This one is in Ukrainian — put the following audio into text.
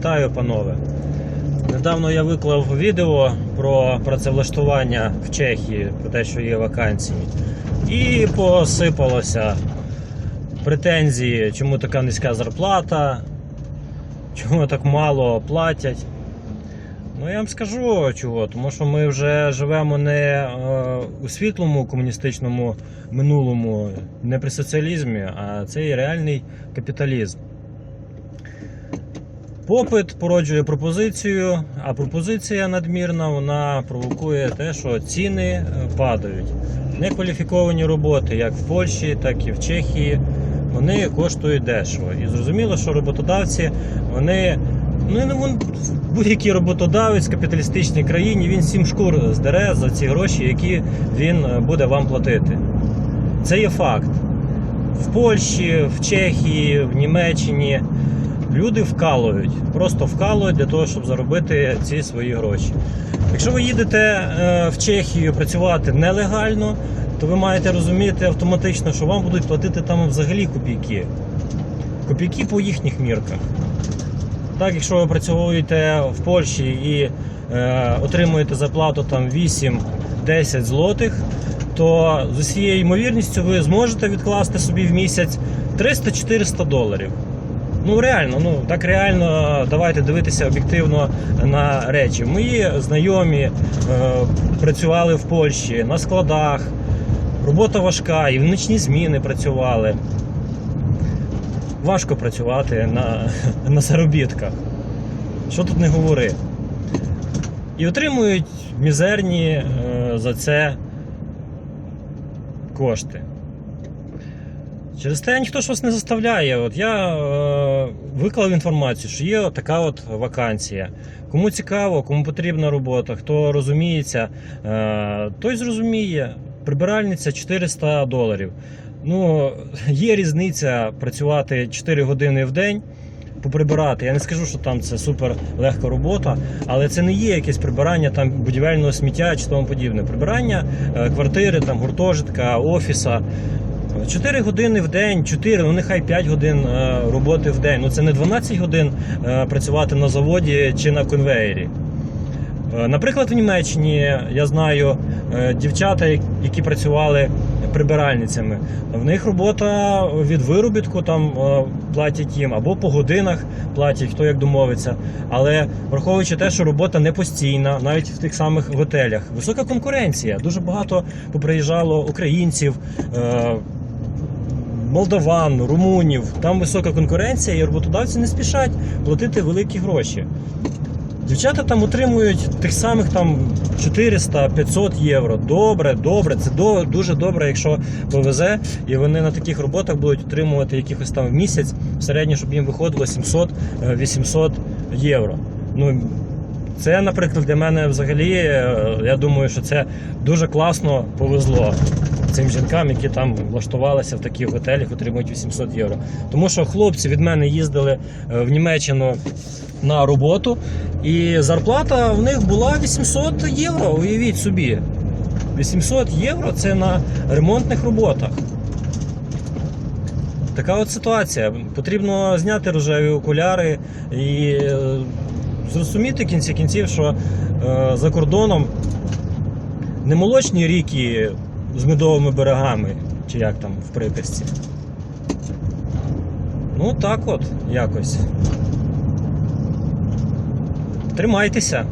Вітаю, панове. Недавно я виклав відео про працевлаштування в Чехії, про те, що є вакансії. І посипалося претензії, чому така низька зарплата, чому так мало платять. Ну я вам скажу чого, тому що ми вже живемо не е, у світлому комуністичному минулому, не при соціалізмі, а це є реальний капіталізм. Попит породжує пропозицію, а пропозиція надмірна вона провокує те, що ціни е, падають. Некваліфіковані роботи, як в Польщі, так і в Чехії, вони коштують дешево. І зрозуміло, що роботодавці вони. Ну, будь-який роботодавець в капіталістичній країні він сім шкур здере за ці гроші, які він е, буде вам платити. Це є факт. В Польщі, в Чехії, в Німеччині люди вкалують, просто вкалують для того, щоб заробити ці свої гроші. Якщо ви їдете е, в Чехію працювати нелегально, то ви маєте розуміти автоматично, що вам будуть платити там взагалі копійки. Копійки по їхніх мірках. Так, якщо ви працюєте в Польщі і е, отримуєте зарплату там 8-10 злотих, то з усією ймовірністю ви зможете відкласти собі в місяць 300-400 доларів. Ну реально, ну так реально давайте дивитися об'єктивно на речі. Мої знайомі е, працювали в Польщі на складах. Робота важка, і в нічні зміни працювали. Важко працювати на, на заробітках. Що тут не говори. І отримують мізерні е, за це кошти. Через те ніхто ж вас не заставляє. От я е, виклав інформацію, що є така от вакансія. Кому цікаво, кому потрібна робота, хто розуміється, е, той зрозуміє. Прибиральниця 400 доларів. Ну, є різниця працювати 4 години в день. Поприбирати. Я не скажу, що там це супер легка робота, але це не є якесь прибирання там будівельного сміття чи тому подібне. Прибирання е, квартири, там гуртожитка, офіса. 4 години в день, 4, ну нехай 5 годин е, роботи в день. Ну це не 12 годин е, працювати на заводі чи на конвеєрі. Е, Наприклад, в Німеччині я знаю дівчата, які працювали прибиральницями. В них робота від виробітку там платять їм або по годинах платять, хто як домовиться. Але враховуючи те, що робота не постійна, навіть в тих самих готелях, висока конкуренція. Дуже багато поприїжджало українців. Е, Молдаван, румунів, там висока конкуренція, і роботодавці не спішать платити великі гроші. Дівчата там отримують тих самих там 400-500 євро. Добре, добре, це до, дуже добре, якщо повезе, і вони на таких роботах будуть отримувати якихось там в місяць в середньо, щоб їм виходило 700-800 євро. Ну, це, наприклад, для мене взагалі, е, я думаю, що це дуже класно повезло цим жінкам, які там влаштувалися в таких готелях, отримують 800 євро. Тому що хлопці від мене їздили е, в Німеччину на роботу, і зарплата в них була 800 євро. Уявіть собі. 800 євро це на ремонтних роботах. Така от ситуація. Потрібно зняти рожеві окуляри і е, зрозуміти в кінці кінців, що е, за кордоном не молочні ріки з медовими берегами, чи як там в приказці. Ну так от, якось. Тримайтеся.